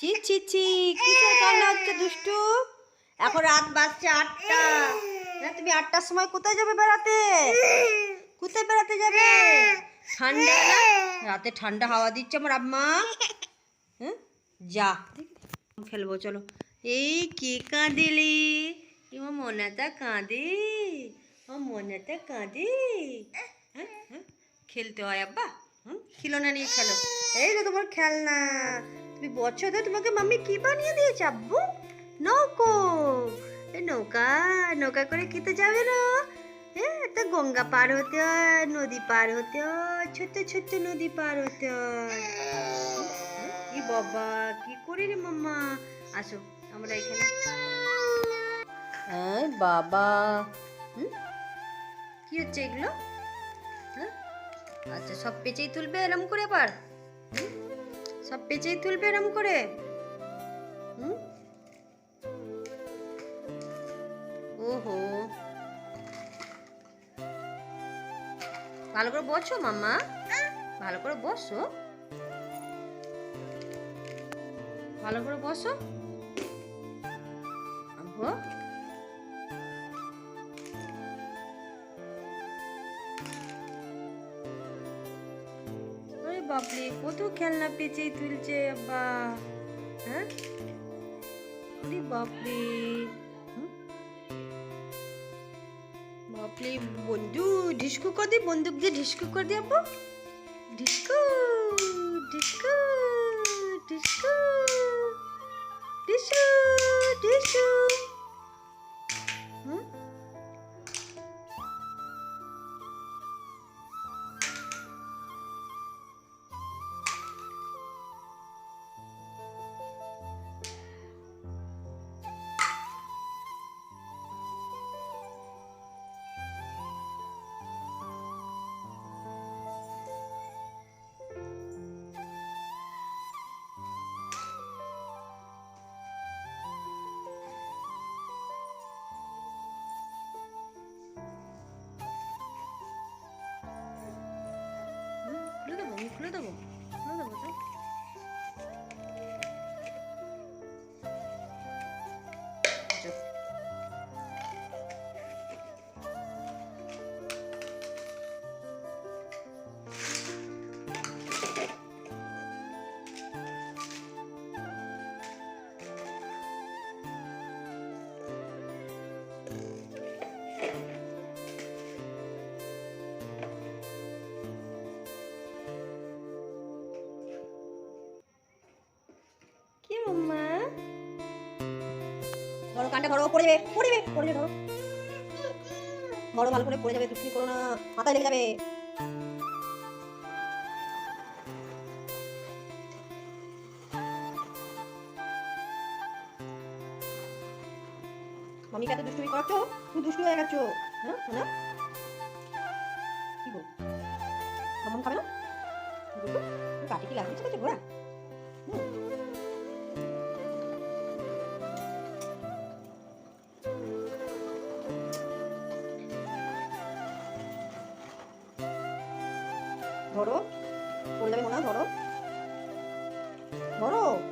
চি চি চি কিসের কান্না হচ্ছে দুষ্টু? এখন রাত বাজছে আটটা। তুমি আটটার সময় কোথায় যাবে বেড়াতে? কোথায় বেড়াতে যাবে? ঠান্ডা না? রাতে ঠান্ডা হাওয়া দিচ্ছে আমার আম্মা। হ্যাঁ? যা। খেলব চলো। এই কে কাঁদেলে? এমা মনাটা কাঁদে। ও মনাটা কাঁদে। হ্যাঁ হ্যাঁ। খেলতে হয় আব্বা। হুম? খিলোনা নিয়ে খেলো। এই তো তোমার খেলনা। তুমি বছর ধরে তোমাকে মাম্মি কি বানিয়ে দিয়েছে আব্বু? নৌকো। নৌকা নৌকা করে খেতে যাবে না? হ্যাঁ তো গঙ্গা পার হতে হয় নদী পার হতে হয় ছোট্ট ছোট্ট নদী পার হতে হয়। কি বাবা কি করি রে মাম্মা? আসো আমরা এখানে। হ্যাঁ বাবা। কি হচ্ছে এগুলো? হ্যাঁ? আচ্ছা সব পেঁচেই তুলবে এরম করে আবার? সব পেঁচেই তুলবে এরম করে? হুম? ওহো। ভালো করে বসো, মাম্মা। ভালো করে বসো। ভালো করে বসো। আব্বু বাপরে, কত খেলনা পেঁচেই তুলছে আব্বা। হ্যাঁ? বাপরে। বাপরে, বন্ধু, ঢিসকু কর দি, বন্দুক দিয়ে ঢিসকু কর দি আব্বু। ঢিসকু ঢিসকু ঢিসকু। কানটা ধরো, পড়ে যাবে পড়ে যাবে পড়ে যাবে ধরো। ধরো ভালো করে পড়ে যাবে দুষ্টুমি করো না, মাথায় লেগে যাবে। মামিকে এত দুষ্টুমি করাচ্ছ? তুমি দুষ্টু হয়ে গেছো। হ্যাঁ শোনা কি গো? খাবে না? কাটি কি লাগিয়েছে? তো ঘোরা। হুম। ধরো। পড়ে যাবে মনে ধরো। ধরো।